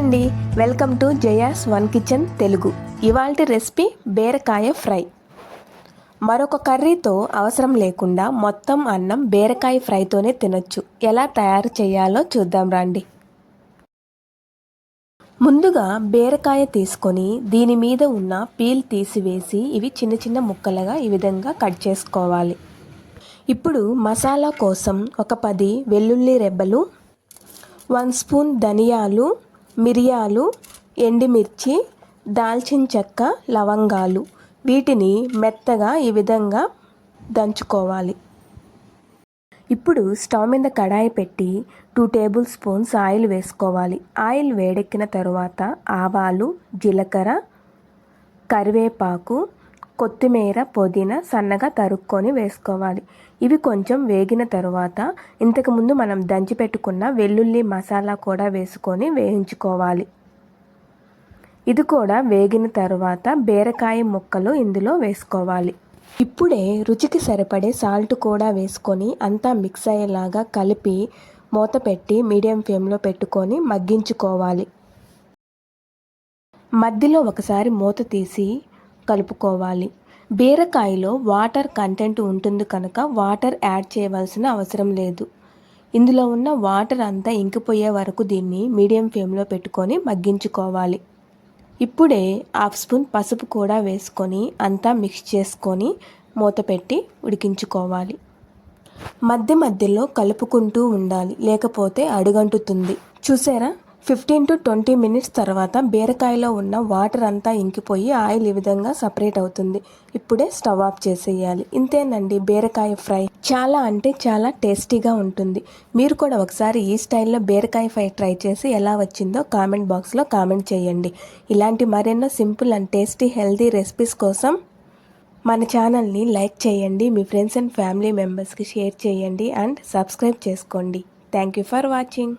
అండి. Welcome to Jaya's one kitchen Telugu. ఇవాల్టి recipe బీరకాయ ఫ్రై. మరొక కర్రీతో అవసరం లేకుండా మొత్తం అన్నం బీరకాయ ఫ్రైతోనే తినొచ్చు. ఎలా తయారు చేయాలో చూద్దాం రండి. ముందుగా బీరకాయ తీసుకొని దీని మీద ఉన్న పీల్ తీసివేసి ఇవి చిన్న చిన్న ముక్కలుగా ఈ విధంగా కట్ చేసుకోవాలి. ఇప్పుడు మసాలా కోసం ఒక పది వెల్లుల్లి రెబ్బలు వన్ స్పూన్ ధనియాలు మిరియాలు ఎండుమిర్చి దాల్చిన చెక్క లవంగాలు. వీటిని మెత్తగా ఈ విధంగా దంచుకోవాలి. ఇప్పుడు స్టవ్ మీద కడాయి పెట్టి టూ టేబుల్ స్పూన్స్ ఆయిల్ వేసుకోవాలి. ఆయిల్ వేడెక్కిన తరువాత ఆవాలు జీలకర్ర కరివేపాకు కొత్తిమీర పుదీనా సన్నగా తరుక్కొని వేసుకోవాలి. ఇవి కొంచెం వేగిన తరువాత ఇంతకుముందు మనం దంచి పెట్టుకున్న వెల్లుల్లి మసాలా కూడా వేసుకొని వేయించుకోవాలి. ఇది కూడా వేగిన తరువాత బీరకాయ ముక్కలు ఇందులో వేసుకోవాలి. ఇప్పుడే రుచికి సరిపడే సాల్ట్ కూడా వేసుకొని అంతా మిక్స్ అయ్యేలాగా కలిపి మూత పెట్టి మీడియం ఫ్లేమ్లో పెట్టుకొని మగ్గించుకోవాలి. మధ్యలో ఒకసారి మూత తీసి కలుపుకోవాలి. బీరకాయలో వాటర్ కంటెంట్ ఉంటుంది కనుక వాటర్ యాడ్ చేయవలసిన అవసరం లేదు. ఇందులో ఉన్న వాటర్ అంతా ఇంకిపోయే వరకు దీన్ని మీడియం ఫ్లేమ్లో పెట్టుకొని మగ్గించుకోవాలి. ఇప్పుడే హాఫ్ స్పూన్ పసుపు కూడా వేసుకొని అంతా మిక్స్ చేసుకొని మూత పెట్టి ఉడికించుకోవాలి. మధ్య మధ్యలో కలుపుకుంటూ ఉండాలి లేకపోతే అడుగంటుతుంది. చూసారా? ఫిఫ్టీన్ టు ట్వంటీ మినిట్స్ తర్వాత బీరకాయలో ఉన్న వాటర్ అంతా ఇంకిపోయి ఆయిల్ ఈ విధంగా సపరేట్ అవుతుంది. ఇప్పుడే స్టవ్ ఆఫ్ చేసేయాలి. ఇంతేనండి బీరకాయ ఫ్రై. చాలా అంటే చాలా టేస్టీగా ఉంటుంది. మీరు కూడా ఒకసారి ఈ స్టైల్లో బీరకాయ ఫ్రై ట్రై చేసి ఎలా వచ్చిందో కామెంట్ బాక్స్లో కామెంట్ చేయండి. ఇలాంటి మరెన్నో simple and tasty healthy recipes కోసం మన ఛానల్ని లైక్ చేయండి. మీ ఫ్రెండ్స్ అండ్ ఫ్యామిలీ మెంబర్స్కి షేర్ చేయండి అండ్ సబ్స్క్రైబ్ చేసుకోండి. Thank you for watching.